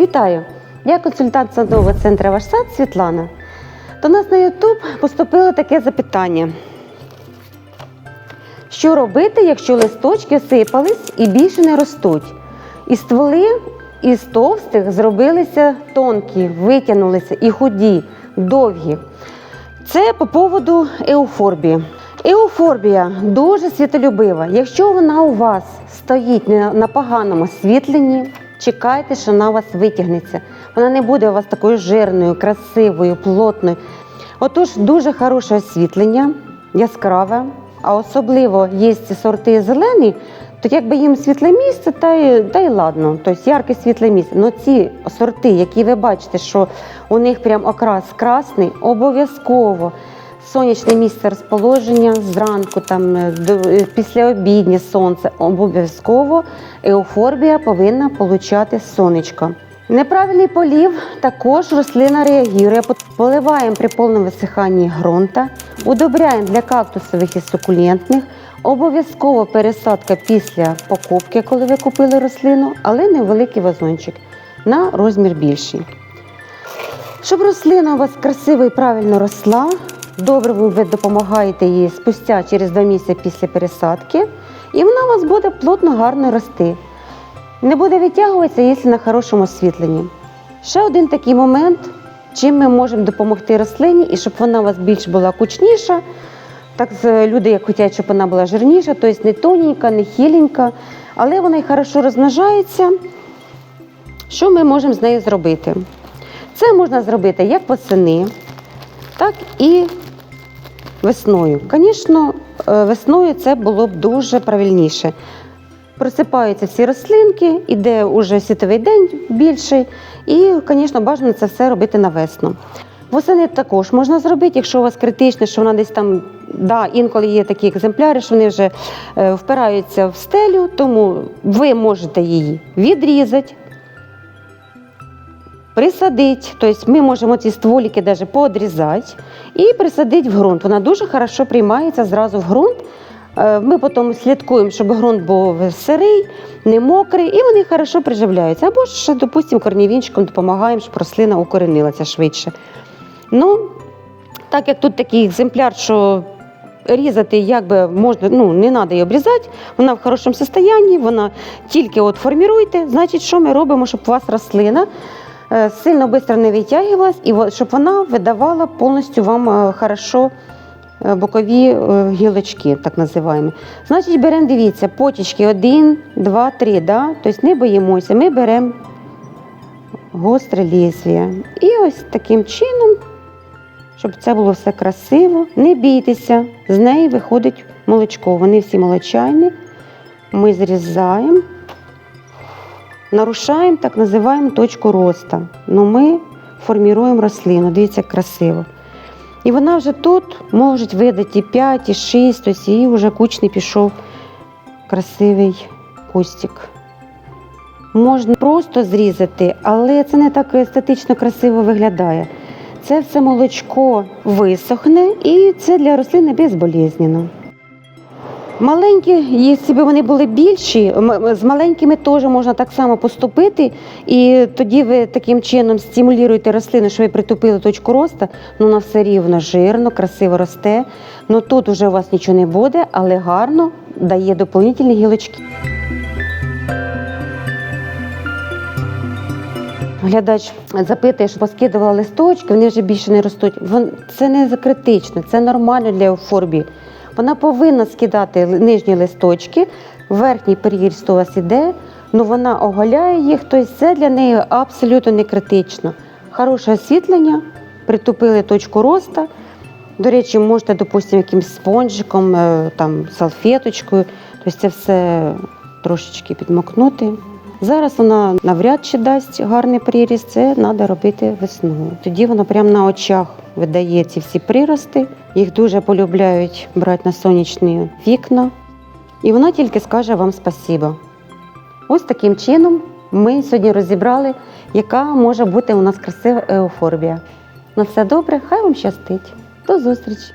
Вітаю! Я консультант садового центру «Ваш сад» Світлана. До нас на YouTube поступило таке запитання. Що робити, якщо листочки сипались і більше не ростуть? І стволи із товстих зробилися тонкі, витягнулися і худі, довгі. Це по поводу еуфорбії. Еуфорбія дуже світолюбива. Якщо вона у вас стоїть на поганому освітленні, чекайте, що вона у вас витягнеться. Вона не буде у вас такою жирною, красивою, плотною. Отож, дуже хороше освітлення, яскраве, а особливо є ці сорти зелені, то якби їм світле місце, та й, та й ладно, тобто ярке світле місце. Но ці сорти, які ви бачите, що у них прям окрас красний, обов'язково сонячне місце розположення зранку, там е, е, післяобіднє сонце, обов'язково еуфорбія повинна получати сонечко. Неправильний полів також рослина реагує. Поливаємо при повному висиханні ґрунта, удобряємо для кактусових і сукулентних. Обов'язково пересадка після покупки, коли ви купили рослину, але невеликий вазончик на розмір більший. Щоб рослина у вас красиво і правильно росла, добре ви допомагаєте їй спустя через два місяці після пересадки, і вона у вас буде плотно гарно рости. Не буде витягуватися, якщо на хорошому освітленні. Ще один такий момент, чим ми можемо допомогти рослині, і щоб вона у вас більш була кучніша. Так люди як хочуть, щоб вона була жирніша, тобто не тоненька, не хіленька, але вона й хорошо розмножається. Що ми можемо з нею зробити? Це можна зробити як восени, так і весною. Звісно, е, весною це було б дуже правильніше. Просипаються всі рослинки, іде уже світовий день більший, і, звісно, бажано це все робити на весну. Восени також можна зробити, якщо у вас критично, що вона десь там, да, інколи є такі екземпляри, що вони вже е, впираються в стелю, тому ви можете її відрізати, присадити. Тобто ми можемо ці стволіки навіть поодрізати і присадити в ґрунт. Вона дуже хорошо приймається зразу в ґрунт. Е, Ми потім слідкуємо, щоб ґрунт був сирий, не мокрий, і вони хорошо приживляються. Або ж, допустимо, корнівінчиком допомагаємо, щоб рослина укоренилася швидше. Ну, так як тут такий екземпляр, що різати якби можна, ну не треба її обрізати, вона в хорошому стані, вона тільки от форміруйте. Значить, що ми робимо, щоб у вас рослина сильно швидко не витягувалась, і щоб вона видавала повністю вам е, хорошо е, бокові е, гілочки, так називаємо. Значить, беремо, дивіться, потічки 1, 2, 3, да? тобто не боїмося, ми беремо гостре лезвія. І ось таким чином, щоб це було все красиво, не бійтеся, з неї виходить молочко. Вони всі молочайні. Ми зрізаємо, нарушаємо так називаємо точку росту. Ну, ми формуємо рослину. Дивіться, як красиво. І вона вже тут може видати і 5, і 6, ось і вже кучний пішов красивий кустик. Можна просто зрізати, але це не так естетично красиво виглядає. Це все молочко висохне і це для рослини безболезненно. Маленькі, якщо б вони були більші, з маленькими теж можна так само поступити, і тоді ви таким чином стимулюєте рослину, що ви притупили точку росту, ну вона все рівно жирно, красиво росте. Ну тут вже у вас нічого не буде, але гарно дає доповнительні гілочки. Глядач запитує, що поскидувала листочки, вони вже більше не ростуть. Це не критично, це нормально для еуфорбії. Вона повинна скидати нижні листочки, верхній переріст у вас іде, але вона оголяє їх, тобто це для неї абсолютно не критично. Хороше освітлення, притупили точку росту. До речі, можете, допустимо, якимсь спонжиком, е, там, салфеточкою, тобто це все трошечки підмокнути. Зараз вона навряд чи дасть гарний приріст, це треба робити весною. Тоді вона прямо на очах видає ці всі прирости. Їх дуже полюбляють брати на сонячні вікна. І вона тільки скаже вам спасибо. Ось таким чином ми сьогодні розібрали, яка може бути у нас красива еуфорбія. На все добре, хай вам щастить. До зустрічі!